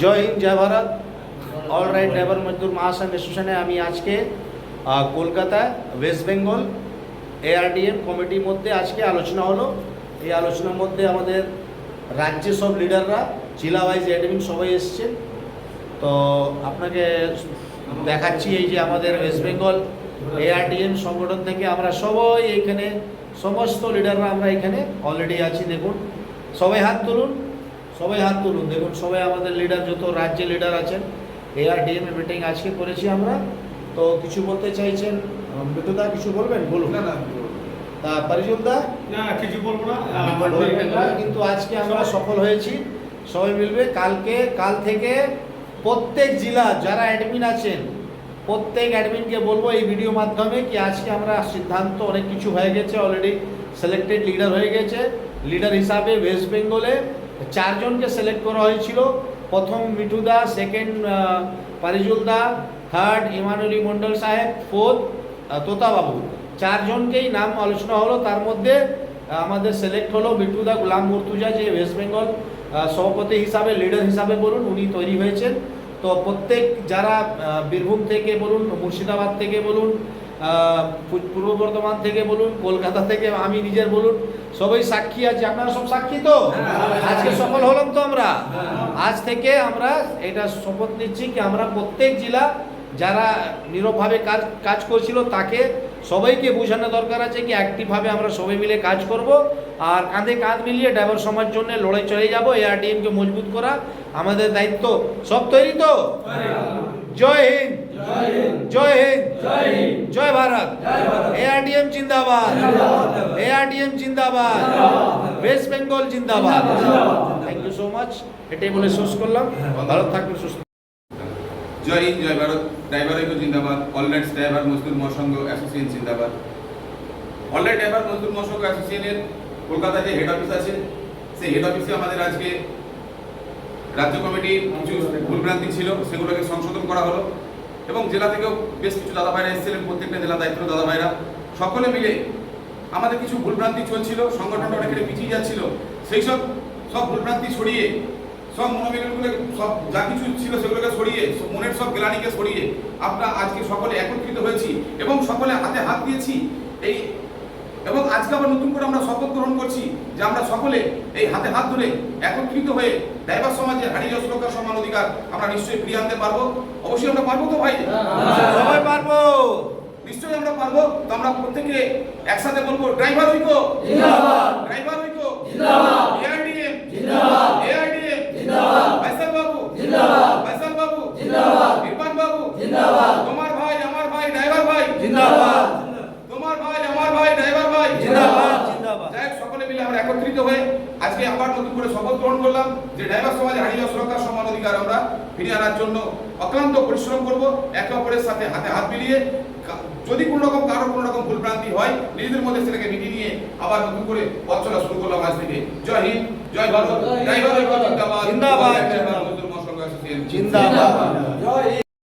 জয় হিন্দ জয় Bharat. All right driver মজদুর মহাসংঘ অ্যাসোসিয়েশনে আমি আজকে আহ, কলকাতা ওয়েস্ট বেঙ্গল এআরডিএম কমিটির মধ্যে আজকে আলোচনা হলো। এই আলোচনার মধ্যে আমাদের রাজ্যের সব লিডাররা জেলা ওয়াইজ অ্যাডমিন সবাই এসছেন তো আপনাকে দেখাচ্ছি এই যে আমাদের ওয়েস্ট বেঙ্গল এআরডিএম সংগঠন থেকে আমরা সবাই এইখানে সমস্ত লিডাররা আমরা এখানে অলরেডি আছি দেখুন। সবাই হাত তুলুন। সবাই হাত তুলুন। দেখুন সবাই আমাদের লিডার যত রাজ্যে লিডার আছেন এআরডিএম মিটিং আজকে করেছি আমরা। তো কিছু বলতে চাইছেন? বিটুদা কিছু বলবেন? বলুন। না না তা না কিছু বলব না, কিন্তু আজকে আমরা সফল হয়েছি। সবাই মিলবে কালকে কাল থেকে প্রত্যেক জেলা যারা অ্যাডমিন আছেন প্রত্যেক অ্যাডমিনকে বলব এই ভিডিও মাধ্যমে কি আজকে আমরা সিদ্ধান্ত অনেক কিছু হয়ে গেছে অলরেডি সিলেক্টেড লিডার হয়ে গেছে। লিডার হিসাবে ওয়েস্ট বেঙ্গলে চারজনকে সিলেক্ট করা হয়েছিল। প্রথম মিঠুদা সেকেন্ড পারিজুলদা থার্ড ইমানুলি মন্ডল সাহেব ফোর্থ তোতাবাবু চারজনকেই নাম আলোচনা হলো। তার মধ্যে আমাদের সিলেক্ট হলো মিঠুদা গুলাম মুর্তুজা, যে ওয়েস্ট বেঙ্গল সভাপতি হিসাবে লিডার হিসাবে বলুন, উনি তৈরি হয়েছেন। তো প্রত্যেক যারা বীরভূম থেকে বলুন, মুর্শিদাবাদ থেকে বলুন পূর্ব বর্ধমান থেকে বলুন, কলকাতা থেকে আমি নিজের বলুন, সবাই সাক্ষী আছে। আপনারা সব সাক্ষী তো? আজকে সফল হলাম তো আমরা? আজ থেকে আমরা এটা শপথ নিচ্ছি কি আমরা প্রত্যেক জেলা যারা নীরবভাবে কাজ কাজ করছিল তাকে সবাইকে বোঝানো দরকার আছে কি অ্যাক্টিভভাবে আমরা সবাই মিলে কাজ করব। আর কাঁধে কাঁধ মিলিয়ে ড্রাইভার সমাজ জন্য লড়াই চলে যাব এআরডিএমকে মজবুত করা আমাদের দায়িত্ব। সব তৈরি তো? জয় হিন্দ। জয় হিন্দ। জয় ভারত। এআরডিএম জিন্দাবাদ। এআরডিএম জিন্দাবাদ। ওয়েস্ট বেঙ্গল জিন্দাবাদ। থ্যাংক ইউ সো মাচ এটাই বলে শেষ করলাম। ভালো থাকবেন, সুস্থ জয় হিন্দ, জয় ভারত। ড্রাইভার ঐক্য জিন্দাবাদ। অলরাইট ড্রাইভার মজদুর মহাসংঘ অ্যাসোসিয়েশন জিন্দাবাদ। অলরাইট ড্রাইভার মজদুর মহাসংঘ অ্যাসোসিয়েশনের কলকাতায় যে হেড অফিস আছে, সেই হেড অফিসে আমাদের আজকে রাজ্য কমিটির কিছু ভুলভ্রান্তি ছিল, সেগুলোকে সংশোধন করা হলো। এবং জেলা থেকেও বেশ কিছু দাদা ভাইরা এসেছিলেন, প্রত্যেকটা জেলা দায়িত্ব দাদা ভাইরা সকলে মিলে আমাদের কিছু ভুলভ্রান্তি চলছিল, সংগঠনটা অনেকটা পিছিয়ে যাচ্ছিল। সেই সব সব ভুলভ্রান্তি ছড়িয়ে সব মনোবিগুলো সব যা কিছু ছিল সেগুলোকে সরিয়ে মনের সব গ্লানিকে সরিয়ে আমরা আজকে সকলে একত্রিত হয়েছি এবং সকলে হাতে হাত দিয়েছি এই এবং আজকে আবার নতুন করে আমরা শপথ গ্রহণ করছি যে আমরা সকলে এই হাতে হাত ধরে একত্রিত হয়ে ড্রাইভার সমাজে হারিয়ে যাওয়া সুরক্ষার সমান অধিকার আমরা নিশ্চয়ই ফিরিয়ে আনতে পারব। অবশ্যই আমরা পারব তো ভাই? সবাই পারব। নিশ্চয়ই আমরা পারব। তো আমরা প্রত্যেকে একসাথে বলব ড্রাইভার ঐক্য ড্রাইভার ঐক্য এআরডিএম এআরডিএম বাবু ফাইসাল বাবু ইরফান বাবু তোমার ভাই আমার ভাই ড্রাইভার ভাই। তোমার ভাই আমার ভাই ড্রাইভার ভাই। জিন্দাবাদ, জিন্দাবাদ। যাই সকলে মিলে আমরা একত্রিত হয়ে আজকে আবার নতুন করে শপথ গ্রহণ করলাম যে ড্রাইভার সমাজে হারিয়ে সুরক্ষার সমান অধিকার আমরা ফিরিয়ে আনার জন্য অক্লান্ত পরিশ্রম করব। একে অপরের সাথে হাতে হাত মিলিয়ে যদি কোনো রকম কারও কোনো রকম ভুলভ্রান্তি হয় নিজেদের মধ্যে সেটাকে মিটিয়ে নিয়ে আবার নতুন করে পথ চলা শুরু করলাম আজ থেকে। জয় হিন্দ জয় ভারত। ড্রাইভার জিন্দাবাদ। জিন্দাবাদ। জিন্দাবাদ